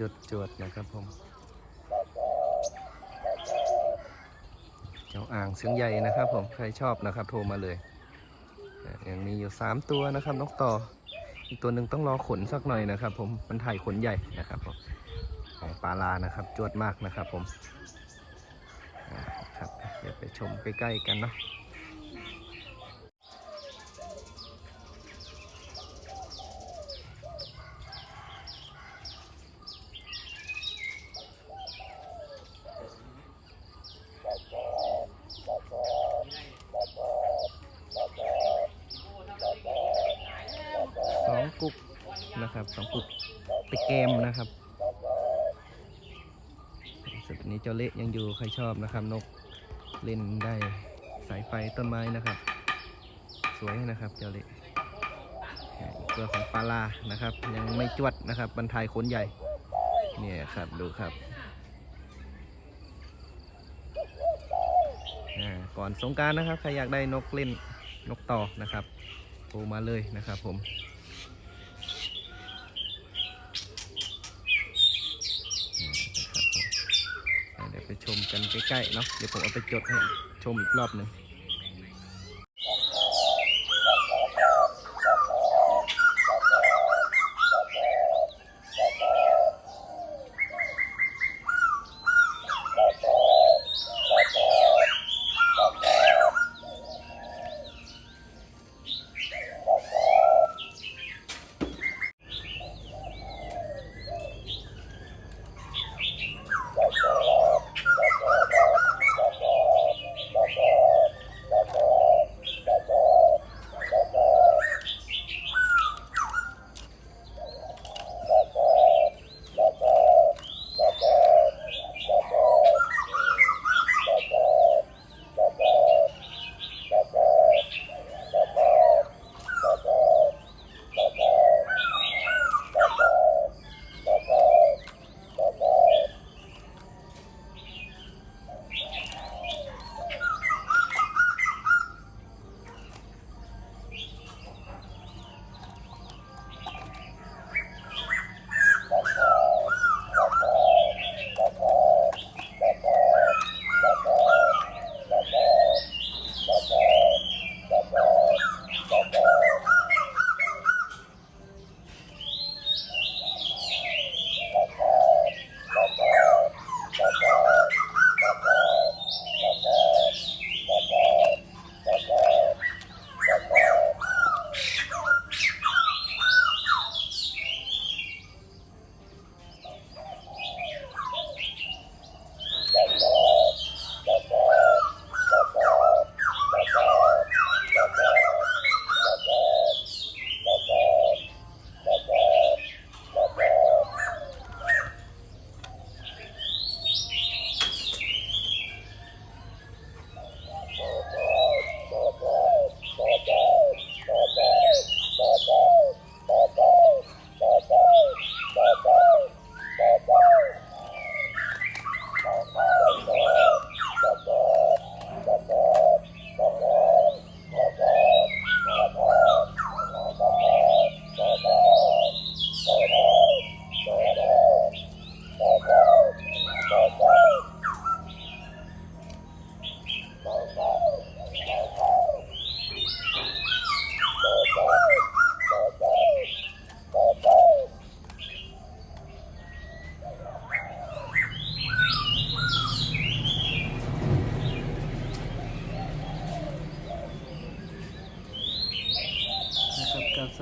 จดจวดๆนะครับผม เจ้าอ่างเสียงใหญ่นะครับผม ใครชอบนะครับโทรมาเลยอะยังมีอยู่ 3 ตัวนะครับนกต่อ อีกตัวหนึ่งต้องรอขนสักหน่อยนะครับ ผม มันถ่ายขนใหญ่นะครับผมของปลาลานะครับ จวดมากนะครับผมครับ เดี๋ยวไปชมใกล้ๆกันเนาะ สองกุกนะครับสองกุกติเกมนะครับสุดนี้เจ้าเละยังอยู่ใครชอบนะครับ นกเล่นได้สายไฟต้นไม้นะครับ สวยนะครับเจ้าเละอ่าอีกตัวของปลาลานะครับ ยังไม่จวดนะครับบรรทายขนใหญ่เนี่ยครับดูครับอ่าก่อนสงการนะครับใครอยากได้นกเล่นนกต่อนะครับโทรมาเลยนะครับผม อ่านะครับผมอ่าเดี๋ยวไป ชมกันใกล้ๆเนาะเดี๋ยวผมเอาไปจดให้ชมอีกรอบหนึ่ง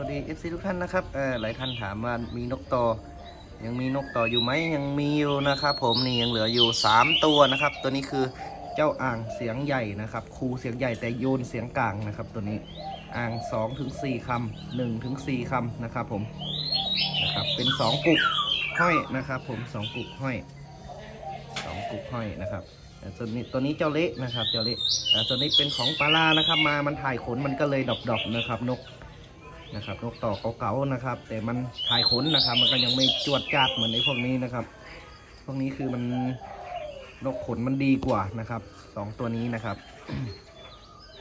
วัสดี FC ทุกท่านนะครับเออหลายท่านถามว่ามีนกต่อ ยังมีนกต่ออยู่ไหมยังมีอยู่นะครับผมนี่ยังเหลืออยู่ 3 ตัวนะครับ ตัวนี้คือเจ้าอ่างเสียงใหญ่นะครับครูเสียงใหญ่แต่โยนเสียงกลางนะครับ ตัวนี้อ่าง2ถึง4คำ1ถึง4คำนะครับผมนะครับเป็น 2 กุกห้อยนะครับ ผม 2 กุกห้อย 2 กุกห้อยนะครับแต่ตัวนี้ตัวนี้เจ้าเละนะครับ เจ้าเละแต่ตัวนี้เป็นของปลาลานะครับ มามันถ่ายขนมันก็เลยดอปๆนะครับ นก นะครับนกต่อเก่าๆนะครับ แต่มันถ่ายขนนะครับ มันก็ยังไม่จวดจัดเหมือนในพวกนี้นะครับ พวกนี้คือมันนกขนมันดีกว่านะครับสองตัวนี้นะครับ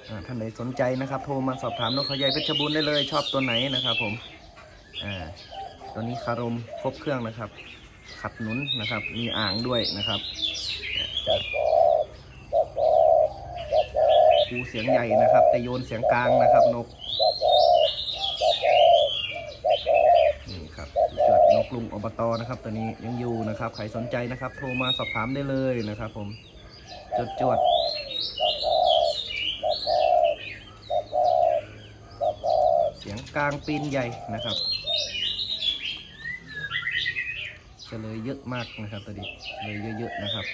อ่าท่านใดสนใจนะครับ โทรมาสอบถามนกเขาใหญ่เพชรบูรณ์ได้เลย ชอบตัวไหนนะครับ ผมตัวนี้คารมครบเครื่องนะครับ ขัดหนุนนะครับ มีอ่างด้วยนะครับคูเสียงใหญ่นะครับ แต่โยนเสียงกลางนะครับนกนี่ครับจวดนก ลุงอบตนะครับตัวนี้ยังอยู่นะครับใครสนใจนะครับ โทรมาสอบถามได้เลยนะครับ ผมจดจดเสียงกลางปีนใหญ่นะครับจะเลยเยอะมากนะครับตัวนี้เลยเยอะๆนะครับ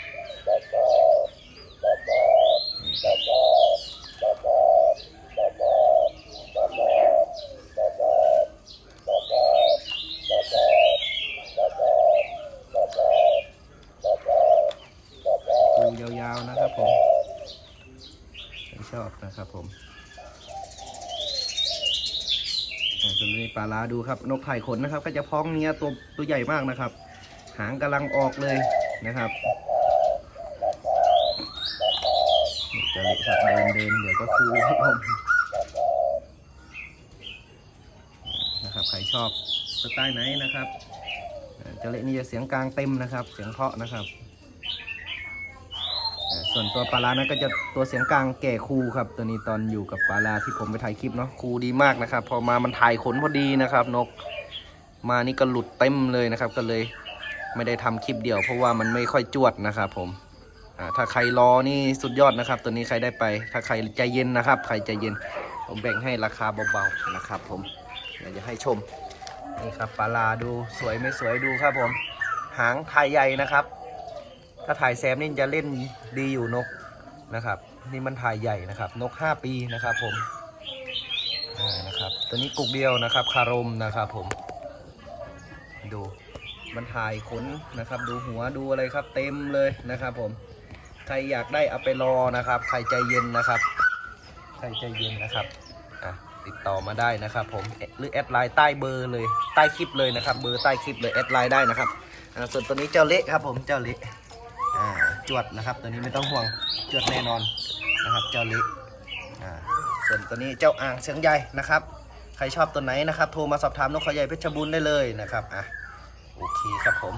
ดูยาวๆนะครับผมไม่ ชอบนะครับผมอ่วนนี้ปลาลาดูครับ นกไผ่ขนนะครับ ก็จะพ้องเนี้ยตัวตัวใหญ่มากนะครับ หางกำลังออกเลยนะครับจะเละครับเดินเดินเดี๋ยวก็คูครับผมนะครับใครชอบสไตล์ไหนนะครับจะเละนี่จะเสียงกลางเต็มนะครับ เสียงเพราะนะครับ ส่วนตัวปลาลานั้นก็จะตัวเสียงกลางแก่คูครับ ตัวนี้ตอนอยู่กับปลาลาที่ผมไปถ่ายคลิปเนาะคูดีมากนะครับ พอมามันถ่ายขนพอดีนะครับ นก มานี่ก็หลุดเต็มเลยนะครับ ก็เลยไม่ได้ทำคลิปเดียว เพราะว่ามันไม่ค่อยจวดนะครับผมถ้าใครรอนี่สุดยอดนะครับ ตัวนี้ใครได้ไป ถ้าใครใจเย็นนะครับ ใครใจเย็น ผมแบ่งให้ราคาเบาๆนะครับ ผมอยากจะให้ชมนี่ครับปลาลาดูสวยไม่สวยดูครับผม หางถ่ายใหญ่นะครับ ถ้าถ่ายแซมนี่จะเล่นดีอยู่นกนะครับ นี่มันถ่ายใหญ่นะครับ นก 5 ปีนะครับผมนะครับตัวนี้กุกเดียวนะครับ คารมนะครับผม ดูมันถ่ายขนนะครับ ดูหัวดูอะไรครับ เต็มเลยนะครับ ผม ใครอยากได้เอาไปรอนะครับ ใครใจเย็นนะครับใครใจเย็นนะครับอะติดต่อมาได้นะครับ ผมหรือแอดไลน์ใต้เบอร์เลยใต้คลิปเลยนะครับ เบอร์ใต้คลิปเลยแอดไลน์ได้นะครับส่วนตัวนี้เจ้าเละครับ ผมเจ้าเละ จวดนะครับ ตัวนี้ไม่ต้องห่วงจวดแน่นอนนะครับ เจ้าลิส่วนตัวนี้เจ้าอ่างเสียงใหญ่นะครับ ใครชอบตัวไหนนะครับ โทรมาสอบถามนกเขาใหญ่เพชรบูรณ์ได้เลยนะครับอะโอเคครับผม